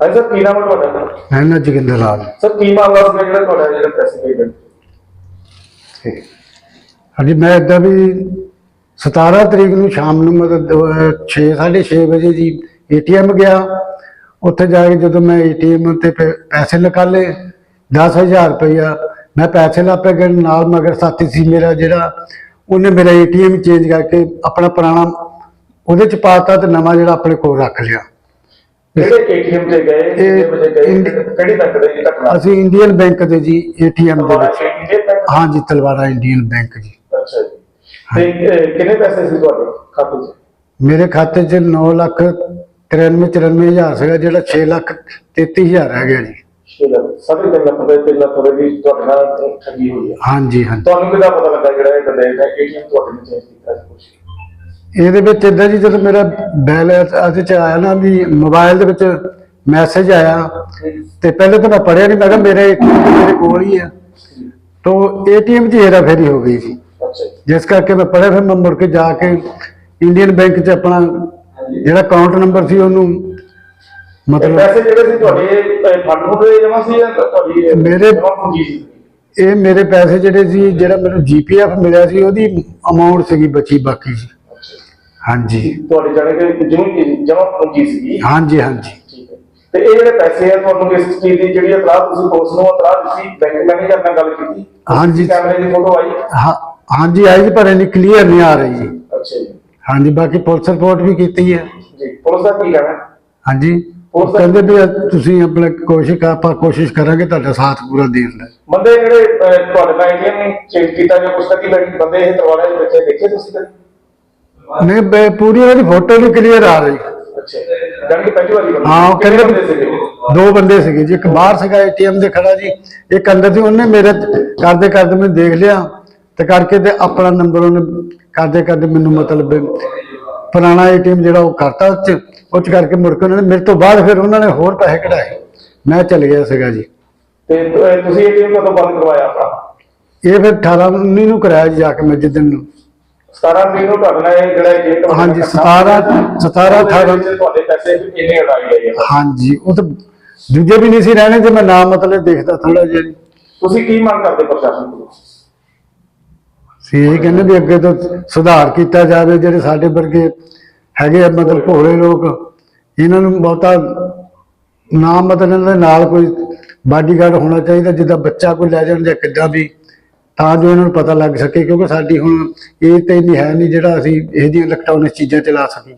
ਹਾਂਜੀ ਸਰ ਕੀ ਨਾਮ ਹੈ ਤੁਹਾਡਾ? ਮੈਂ ਨਾ ਜੋਗਿੰਦਰ ਲਾਲ ਸਰ ਕੀ ਮਾਮਲਾ ਸੀ ਜਿਹੜਾ ਤੁਹਾਡਾ ਜਿਹੜਾ ਪੈਸੇ ਪੇਮੈਂਟ ਤੇ ਹਾਂਜੀ ਮੈਂ ਏਦਾਂ ਵੀ 17 ਤਰੀਕ ਨੂੰ ਸ਼ਾਮ ਨੂੰ ਮਤਲਬ 6 6:30 ਵਜੇ ਜੀ ਏਟੀਐਮ ਗਿਆ। ਉੱਥੇ ਜਾ ਕੇ ਜਦੋਂ ਮੈਂ ਏਟੀਐਮ ਤੇ ਪੈਸੇ ਨਿਕਾਲੇ 10000 ਰੁਪਇਆ। ਮੈਂ ਪੈਸੇ ਲਾਪੇ ਗਏ ਨਾਲ ਮਗਰ ਸਾਥੀ ਸੀ ਮੇਰਾ ਜਿਹੜਾ ਉਹਨੇ ਮੇਰਾ ਏਟੀਐਮ ਚੇਂਜ ਕਰਕੇ ਆਪਣਾ ਪੁਰਾਣਾ ਉਹਦੇ ਚ ਪਾਤਾ ਤੇ ਨਵਾਂ ਜਿਹੜਾ ਆਪਣੇ ਕੋਲ ਰੱਖ ਲਿਆ। ਜਿਹੜੇ ਏਟੀਐਮ ਤੇ ਗਏ ਕਿੰਨੇ ਇਹ ਵਜੇ ਗਏ ਇੰਡ- ਕਿਹੜੀ ਬੈਂਕ ਦੇ ਜੀ ਘਟਨਾ ਅਸੀਂ ਇੰਡੀਅਨ ਬੈਂਕ ਦੇ ਜੀ ਏਟੀਐਮ ਦੇ ਵਿੱਚ। Indian Bank? ਹਾਂਜੀ ਤਲਵਾਰਾ ਇੰਡੀਅਨ ਬੈਂਕ ਜੀ। ਅੱਛਾ ਜੀ। ਤੇ ਅਹ, ਕਿੰਨੇ ਪੈਸੇ ਸੀ ਤੁਹਾਡੇ ਖਾਤੇ 'ਚ? ਮੇਰੇ ਖਾਤੇ 'ਚ 9 ਲੱਖ 93 94 ਹਜ਼ਾਰ ਸੀਗਾ ਜਿਹੜਾ 6 ਲੱਖ 33 ਹਜ਼ਾਰ ਰਹਿ ਗਿਆ ਜੀ। ਲੱਖ ਸਾਢੇ ਤਿੰਨ ਲੱਖ ਰੁਪਏ ਤਿੰਨ ਲੱਖ ਰੁਪਏ ਦੀ ਤੁਹਾਡੇ ਨਾਲ ਠੱਗੀ ਹੋਈ ਹੈ। ਹਾਂਜੀ ਹਾਂਜੀ। ਤੁਹਾਨੂੰ ਕਿਹਦਾ ਪਤਾ ਲੱਗਾ ਜਿਹੜਾ ਇਹ ਬੰਦੇ ਨੇ ਏਟੀਐਮ ਤੁਹਾਡੇ ਨੇ ਚੇਂਜ ਕੀਤਾ ਸੀ ਕੁਛ? ਇਹਦੇ ਵਿੱਚ ਇਦਾਂ ਜੀ ਜਦੋਂ ਮੇਰਾ ਬੈਲੈਂਸ ਇਹਦੇ 'ਚ ਆਇਆ ਨਾ ਵੀ ਮੋਬਾਈਲ ਦੇ ਵਿੱਚ ਮੈਸੇਜ ਆਇਆ ਤੇ ਪਹਿਲੇ ਤਾਂ ਮੈਂ ਪੜਿਆ ਨਹੀਂ ਮੈਂ ਕਿਹਾ ਮੇਰੇ ਮੇਰੇ ਕੋਲ ਹੀ ਆ। ਤੋ ਏਟੀਐਮ 'ਚ ਹੇਰਾ ਫੇਰੀ ਹੋ ਗਈ ਜੀ। ਜੀ। ਜਿਸ ਕਰਕੇ ਮੈਂ ਪੜਿਆ ਫਿਰ ਮੈਂ ਮੁੜ ਕੇ ਜਾ ਕੇ ਇੰਡੀਅਨ ਬੈਂਕ 'ਚ ਆਪਣਾ ਜਿਹੜਾ ਅਕਾਊਂਟ ਨੰਬਰ ਸੀ ਉਹਨੂੰ ਮਤਲਬ ਪੈਸੇ ਜਿਹੜੇ ਸੀ ਤੁਹਾਡੇ ਫੰਡ ਹੁੰਦੇ ਜਮਾ ਸੀ ਜਾਂ ਤੁਹਾਡੀ ਮੇਰੇ- ਸੀ? ਇਹ ਮੇਰੇ ਪੈਸੇ ਜਿਹੜੇ ਸੀ ਜਿਹੜਾ ਮੈਨੂੰ ਜੀਪੀਐਫ ਮਿਲਿਆ ਸੀ ਉਹਦੀ ਅਮਾਉਂਟ ਸੀਗੀ ਬਚੀ ਬਾਕੀ ਸੀ ਹਾਂਜੀ। ਤੁਹਾਡੇ ਜਾਣੇ ਕਿ ਜਿਵੇਂ ਜਮਾ ਪੂੰਜੀ ਸੀ ਹਾਂਜੀ ਹਾਂਜੀ। ਠੀਕ ਹੈ। ਤੇ ਇਹ ਜਿਹੜੇ ਪੈਸੇ ਆ ਤੁਹਾਨੂੰ ਕਿਸ ਚੀਜ਼ ਦੀ ਜਿਹੜੀ ਇਤਲਾਹ ਤੁਸੀਂ ਪੁਲਿਸ ਨੂੰ ਇਤਲਾਹ ਦਿੱਤੀ? ਬੈਂਕ ਮੈਨੇਜਰ ਨਾਲ ਗੱਲ ਕੀਤੀ? ਹਾਂਜੀ। ਕੈਮਰੇ ਦੀ ਫੋਟੋ ਆਈ? ਹਾਂ ਹਾਂਜੀ ਆਈ ਜੀ ਪਰ ਇਹਨੀ ਕਲੀਅਰ ਨਹੀਂ ਆ ਰਹੀ ਜੀ। ਅੱਛਾ ਜੀ। ਹਾਂਜੀ ਬਾਕੀ ਪੁਲਿਸ ਰਿਪੋਰਟ ਵੀ ਕੀਤੀ ਹੈ। ਜੀ ਪੁਲਿਸ ਦਾ ਕੀ ਕਹਿਣਾ? ਹਾਂਜੀ। ਉਹ ਕਹਿੰਦੇ ਵੀ ਤੁਸੀਂ ਆਪਣੇ ਕੋਸ਼ਿਸ਼ ਆਪਾਂ ਕੋਸ਼ਿਸ਼ ਕਰਾਂਗੇ ਤੁਹਾਡਾ ਸਾਥ ਪੂਰਾ ਦੇਣ ਦਾ। ਬੰਦੇ ਜਿਹੜੇ ਤੁਹਾਡੇ ਨਾਲ ਏਟੀਐਮ ਚੇਂਜ ਕੀਤਾ ਜਾਂ ਕੁਛ ਕੀ ਬੰਦੇ ਇਹ ਦੇ ਬੱਚੇ ਦੇਖੇ ਤੁਸੀਂ ਨਹੀਂ ਬੇ- ਪੂਰੀ ਉਹਦੀ ਫੋਟੋ ਨਹੀਂ ਕਲੀਅਰ ਆ ਰਹੀ। ਅੱਛਾ ਜਾਣੀ ਕਿ ਪਹਿਲੀ ਵਾਰੀ ਬੰਦੇ ਹਾਂ। ਉਹ ਕਿੰਨੇ ਕਹਿੰਦੇ ਬੰਦੇ ਸੀਗੇ? ਵੀ ਦੋ ਬੰਦੇ ਸੀਗੇ ਜੀ ਇੱਕ ਬਾਹਰ ਸੀਗਾ ਏਟੀਐਮ ਦੇ ਖੜਾ ਜੀ ਇੱਕ ਅੰਦਰ ਸੀ ਉਹਨੇ ਮੇਰੇ ਕਰਦੇ ਕਰਦੇ ਮੈਨੂੰ ਦੇਖ ਲਿਆ ਤੇ ਕਰਕੇ ਤੇ ਆਪਣਾ ਨੰਬਰ ਉਹਨੇ ਕਰਦੇ ਕਰਦੇ ਮੈਨੂੰ ਮਤਲਬ ਪੁਰਾਣਾ ਏਟੀਐਮ ਜਿਹੜਾ ਉਹ ਕਰਤਾ ਉਹ ਚ ਉਹ ਚ ਕਰਕੇ ਮੁੜ ਕੇ ਉਹਨਾਂ ਨੇ ਮੇਰੇ ਤੋਂ ਬਾਅਦ ਫਿਰ ਉਹਨਾਂ ਨੇ ਹੋਰ ਪੈਸੇ ਕਢਾਏ। ਮੈਂ ਚੱਲ ਗਿਆ ਸੀਗਾ ਜੀ। ਤੇ ਤੁਸੀਂ ਏਟੀਐਮ ਕਦੋਂ ਬੰਦ ਕਰਵਾਇਆ ਆਪਣਾ? ਇਹ ਫਿਰ 18 19 ਨੂੰ ਕਰਾਇਆ ਜੀ ਜਾ ਕੇ ਮੈਂ ਜਿੱਦਣ ਨੂੰ। 17 ਤਰੀਕ ਨੂੰ ਤੁਹਾਡੇ ਨਾਲ ਇਹ ਜਿਹੜਾ ਏਟੀਐਮ ਹਾਂਜੀ, 17 17 18 ਤੁਹਾਡੇ ਪੈਸੇ ਇੰਨੇ ਉਡਾਈ ਗਏ ਆ? ਹਾਂਜੀ ਉਹ ਤਾਂ ਦੂਜੇ ਵੀ ਨਹੀਂ ਸੀ ਰਹਿਣੇ ਜੇ ਮੈਂ ਨਾ ਮਤਲਬ ਦੇਖਦਾ ਥੋੜਾ ਜਿਹਾ ਜੀ। ਤੁਸੀਂ ਕੀ ਮੰਗ ਕਰਦੇ ਪ੍ਰਸ਼ਾਸਨ ਕੋਲੋਂ ਸੀ ਇਹ ਕਹਿੰਦੇ ਵੀ ਅੱਗੇ ਤੋਂ ਸੁਧਾਰ ਕੀਤਾ ਜਾਵੇ ਜਿਹੜੇ ਸਾਡੇ ਵਰਗੇ ਹੈਗੇ ਆ ਮਤਲਬ ਭੋਲੇ ਲੋਕ ਇਹਨਾਂ ਨੂੰ ਬਹੁਤਾ ਨਾ ਮਤਲਬ ਇਹਨਾਂ ਦੇ ਨਾਲ ਕੋਈ ਬਾਡੀਗਾਰਡ ਹੋਣਾ ਚਾਹੀਦਾ ਜਿੱਦਾਂ ਬੱਚਾ ਕੋਈ ਲੈ ਜਾਣ ਜਾਂ ਕਿੱਦਾਂ ਵੀ। ਤਾਂ ਜੋ ਇਹਨਾਂ ਨੂੰ ਪਤਾ ਲੱਗ ਸਕੇ ਕਿਉਂਕਿ ਸਾਡੀ ਹੁਣ ਇਹ ਤਾਂ ਨਹੀਂ ਹੈ ਨਹੀਂ ਜਿਹੜਾ ਅਸੀਂ ਇਹ ਜਿਹੀਆਂ ਇਲੈਕਟ੍ਰੋਨਿਕ ਚੀਜ਼ਾਂ ਚਲਾ ਸਕੀਏ।